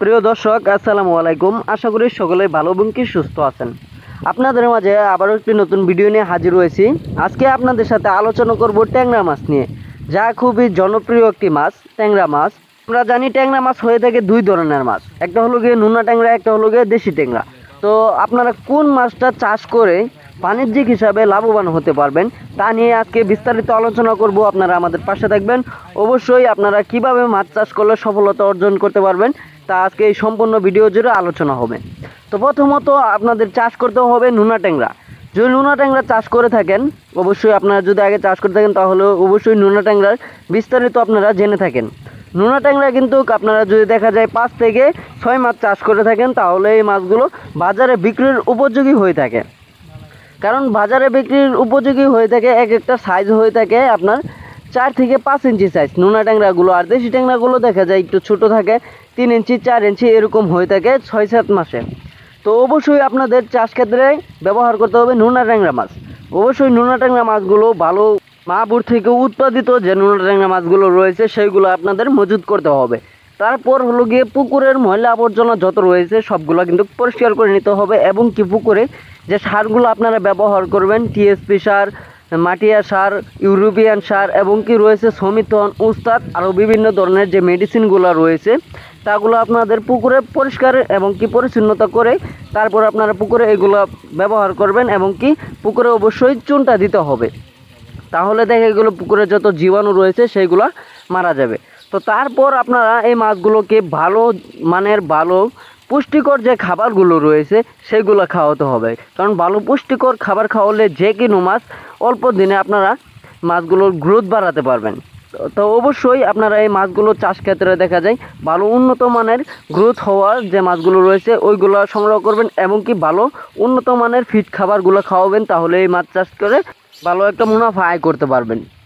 প্রিয় দর্শক, আসসালামু আলাইকুম। আশা করি সকলে ভালো এবং কি সুস্থ আছেন। আপনাদের মাঝে আবারও একটি নতুন ভিডিও নিয়ে হাজির হয়েছি। আজকে আপনাদের সাথে আলোচনা করব ট্যাংরা মাছ নিয়ে, যা খুবই জনপ্রিয় একটি মাছ, ট্যাংরা মাছ। আমরা জানি ট্যাংরা মাছ হয়ে থাকে দুই ধরনের মাছ। একটা হলো গিয়ে নুনা ট্যাংরা, একটা হলো গিয়ে দেশি ট্যাংরা। তো আপনারা কোন মাছটা চাষ করে বাণিজ্যিক হিসাবে লাভবান হতে পারবেন। তা নিয়ে আজকে বিস্তারিত আলোচনা করব। আপনারা আমাদের পাশে থাকবেন। অবশ্যই আপনারা কীভাবে মাছ চাষ করলে সফলতা অর্জন করতে পারবেন, তা আজকে এই সম্পূর্ণ ভিডিও জুড়ে আলোচনা হবে। তো প্রথমত আপনাদের চাষ করতে হবে নুনা ট্যাংরা। যদি নুনা ট্যাংরা চাষ করে থাকেন, অবশ্যই আপনারা যদি আগে চাষ করে থাকেন, তাহলে অবশ্যই নুনা ট্যাংরার বিস্তারিত আপনারা জেনে থাকেন। নুনা ট্যাংরা কিন্তু আপনারা যদি দেখা যায় পাঁচ থেকে ছয় মাছ চাষ করে থাকেন, তাহলে এই মাছগুলো বাজারে বিক্রির উপযোগী হয়ে থাকে। কারণ বাজারে বিক্রির উপযোগী হয়ে থাকে, এক একটা সাইজ হয়ে থাকে আপনার চার থেকে পাঁচ ইঞ্চি সাইজ নোনা ট্যাংরাগুলো আর দেশি ট্যাংরাগুলো দেখা যায় একটু ছোট থাকে, তিন ইঞ্চি, চার ইঞ্চি এরকম হয়ে থাকে ছয় সাত মাসে। তো অবশ্যই আপনাদের চাষ ক্ষেত্রে ব্যবহার করতে হবে নোনা ট্যাংরা মাছ। অবশ্যই নোনা ট্যাংরা মাছগুলো ভালো মাহপুর থেকে উৎপাদিত যে নোনা ট্যাংরা মাছগুলো রয়েছে সেইগুলো আপনাদের মজুত করতে হবে। তারপর হলো গিয়ে পুকুরের ময়লা আবর্জনা যত রয়েছে, সবগুলো কিন্তু পরিষ্কার করে নিতে হবে এবং কি পুকুরে যে সারগুলো আপনারা ব্যবহার করবেন, টিএসপি সার, মাটিয়া সার, ইউরোপিয়ান সার এবং কি রয়েছে সমিতন, উস্তাদ আরও বিভিন্ন ধরনের যে মেডিসিনগুলো রয়েছে, তাগুলো আপনাদের পুকুরে পরিষ্কার এবং কি পরিচ্ছন্নতা করে তারপর আপনারা পুকুরে এগুলো ব্যবহার করবেন এবং কি পুকুরে অবশ্যই চুনটা দিতে হবে। তাহলে দেখা গেলো পুকুরে যত জীবাণু রয়েছে, সেইগুলো মারা যাবে। তো তারপর আপনারা এই মাছগুলোকে ভালো মানের, ভালো পুষ্টিকর যে খাবারগুলো রয়েছে, সেগুলো খাওয়াতে হবে। কারণ ভালো পুষ্টিকর খাবার খাওয়ালে যে কোনো মাছ অল্প দিনে আপনারা মাছগুলোর গ্রোথ বাড়াতে পারবেন। তো- অবশ্যই আপনারা এই মাছগুলো চাষ ক্ষেত্রে দেখা যায়, ভালো উন্নত মানের গ্রোথ হওয়ার যে মাছগুলো রয়েছে, ওইগুলো সংগ্রহ করবেন এবং কি ভালো উন্নত মানের ফিট খাবারগুলো খাওয়াবেন, তাহলে এই মাছ চাষ করে ভালো একটা মুনাফা আয় করতে পারবেন।